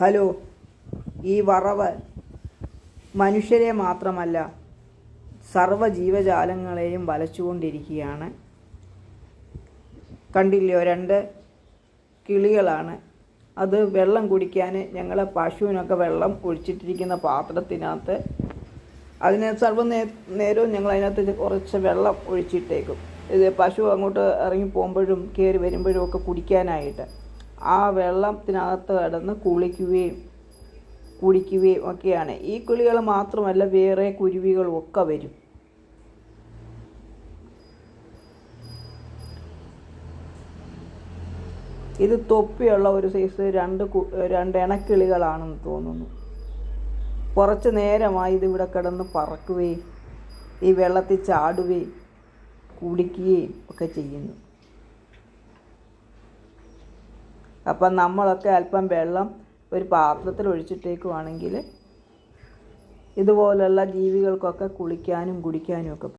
Hello ഈ വറവ് മനുഷ്യരെ മാത്രമല്ല സർവ ജീവജാലങ്ങളെയും വലച്ചുകൊണ്ടിരിക്കുകയാണ്. കണ്ടില്ലയോ രണ്ട് കിളികളാണ്. അത് വെള്ളം കുടിക്കാൻ ഞങ്ങളെ പശുവിനൊക്കെ വെള്ളം ഒഴിച്ചിട്ടിരിക്കുന്ന പാത്രത്തിനകത്ത്. അതിനെ സർവ നേ നേരവും ഞങ്ങൾ അതിനകത്ത് കുറച്ച് വെള്ളം ഒഴിച്ചിട്ടേക്കും. ഇത് പശു അങ്ങോട്ട് ഇറങ്ങി പോകുമ്പോഴും കയറി വരുമ്പോഴും ഒക്കെ കുടിക്കാനായിട്ട്. ആ വെള്ളത്തിനകത്ത് കിടന്ന് കുളിക്കുകയും കുടിക്കുകയും ഒക്കെയാണ്. ഈ കുളികൾ മാത്രമല്ല വേറെ കുരുവികളും ഒക്കെ വരും. ഇത് തൊപ്പിയുള്ള ഒരു സൈസ് രണ്ട് രണ്ട് ഇണക്കിളികളാണെന്ന് തോന്നുന്നു. കുറച്ച് നേരമായി ഇത് ഇവിടെ കിടന്ന് പറക്കുകയും ഈ വെള്ളത്തിൽ ചാടുകയും കുടിക്കുകയും ഒക്കെ ചെയ്യുന്നു. അപ്പം നമ്മളൊക്കെ അല്പം വെള്ളം ഒരു പാത്രത്തിൽ ഒഴിച്ചിട്ടേക്കുവാണെങ്കിൽ ഇതുപോലുള്ള ജീവികൾക്കൊക്കെ കുളിക്കാനും കുടിക്കാനും ഒക്കെ